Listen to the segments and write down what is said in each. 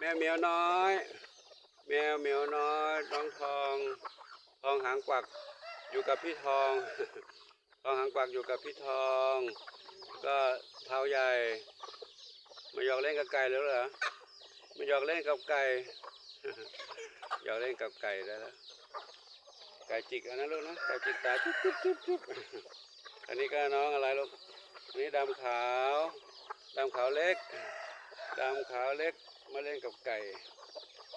แมวเหมียวน้อย แมวเหมียวน้อยน้องทองทองหางกวักอยู่กับพี่ทองทองหางกวักอยู่กับพี่ทอง ก็เท้าใหญ่มาหยอกเล่นกับไก่แล้วเหรอมาหยอกเล่นกับไก่หยอกเล่นกับไก่ได้แล้วไก่จิกอันนั้นลูกนะไก่จิกตาจุ๊บจุ๊บจุ๊บจุ๊บอันนี้ก็น้องอะไรลูกอันนี้ดำขาวดำขาวเล็ก ดำขาวเล็กมาเล่นกับไก่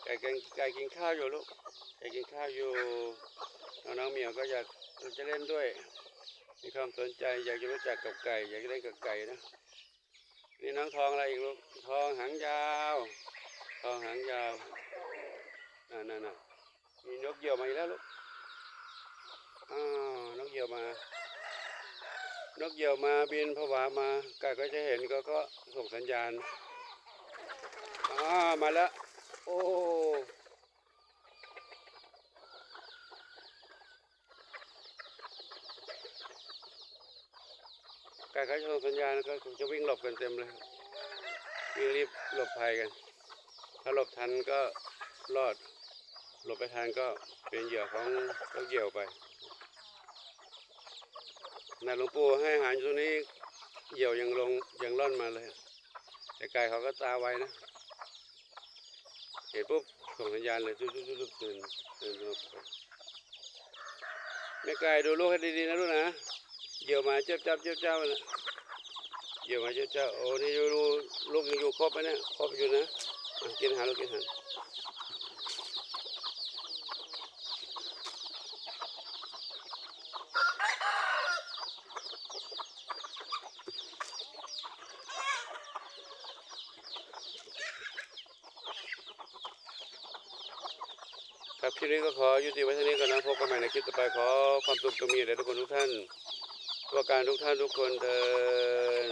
ไก่กินไก่กินข้าวอยู่ลูกไก่กินข้าวอยู่น้องๆเหมียวก็อยากจะเล่นด้วย มีความสนใจอยากจะรู้จักกับไก่ อยากจะเล่นกับไก่นะนี่น้องทองอะไรอีกลูกทองหางยาวทองหางยาวนั่นนั่นน่ะมีนกเหยี่ยวมาอีกแล้วลูกอ้าวนกเหยี่ยวมานกเหยี่ยวมาบินผวามาไก่ก็จะเห็นก็ก็ส่งสัญญาณ มาแล้ว โอ้ไก่เขาจะส่งสัญญาณก็จะวิ่งหลบกันเต็มเลยวิ่งรีบหลบภัยกัน ถ้าหลบทันก็รอด หลบไปทันก็เป็นเหยื่อของนกเหยี่ยวไปนะหลวงปู่ให้อาหารอยู่ตรงนี้เหยี่ยวยังลงยังร่อนมาเลย แต่ไก่เขาก็ตาไวนะ เห็นปุ๊บส่งสัญญาณเลยจุ๊บจุ๊บจุ๊บตื่นตื่นตื่นแม่ไกลดูลูกให้ดีๆนะลูกนะเดี๋ยวมาเจ้าจับเจ้าเจ้านะเดี๋ยวมาเจ้าเจ้าโอ้นี่ดูลูกยังอยู่ครบไหมเนี่ยครบอยู่นะกินหาลูกกินหา ครับคลิปนี้ก็ขอยุติไว้เท่านี้ก่อนนะพบกันใหม่ในคลิปต่อไปขอความสุขจงมีแด่ทุกคนทุกท่านตัวการทุกท่านทุกคนเดิน